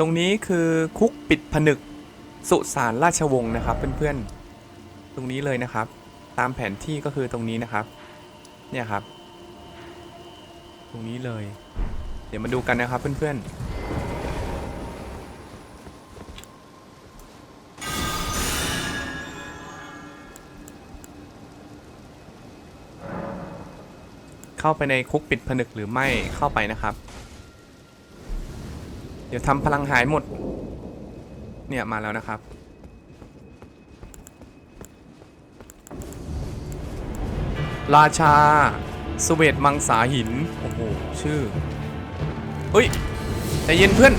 ตรงนี้คือคุกปิดผนึกสุสานราชวงศ์นะครับเพื่อนๆ ตรงนี้เลยนะครับ ตามแผนที่ก็คือตรงนี้นะครับ เนี่ยครับ ตรงนี้เลย เดี๋ยวมาดูกันนะครับเพื่อนๆเข้าไปในคุกปิดผนึกหรือไม่เข้าไปนะครับ เดี๋ยวทำพลังหายหมด เนี่ยมาแล้วนะครับ ราชาสเวตมังสาหิน โอ้โห ชื่อเฮ้ยใจเย็นเพื่อน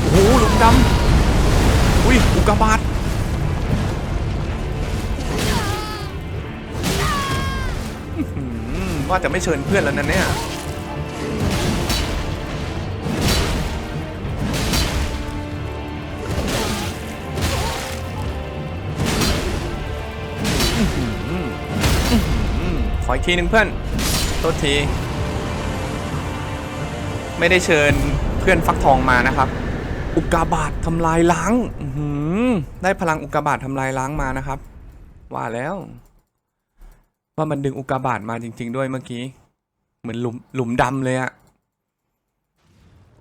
โอ้โหหลุมดำ อุ้ย อุกาบาตอื้อหือ ว่าจะไม่เชิญเพื่อนแล้วนะเนี่ยขออีกทีหนึ่งเพื่อนโทษที ไม่ได้เชิญเพื่อนฟักทองมานะครับ อุกกาบาตทำลายล้างได้พลังอุกกาบาตทำลายล้างมานะครับ ว่าแล้ว ว่ามันดึงอุกกาบาตมาจริง ๆ ด้วยเมื่อกี้ เหมือนหลุมหลุมดำเลยอะ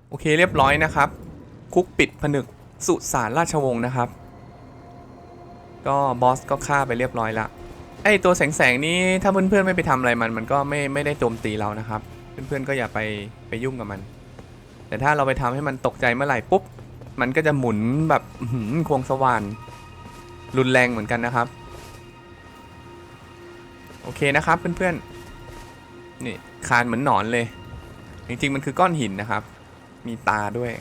โอเคเรียบร้อยนะครับ คุกปิดผนึกสุสานราชวงศ์นะครับ ก็บอสก็ฆ่าไปเรียบร้อยละไอตัวแสงแสงๆนี้ถ้าเพื่อนๆไม่ไปทำอะไรมัน มันก็ไม่ไม่ได้โจมตีเรานะครับ เพื่อนๆก็อย่าไปไปยุ่งกับมัน แต่ถ้าเราไปทำให้มันตกใจเมื่อไหร่ปุ๊บมันก็จะหมุนแบบหือควงสว่านรุนแรงเหมือนกันนะครับ โอเคนะครับเพื่อนๆนี่คานเหมือนหนอนเลย จริงๆมันคือก้อนหินนะครับ มีตาด้วย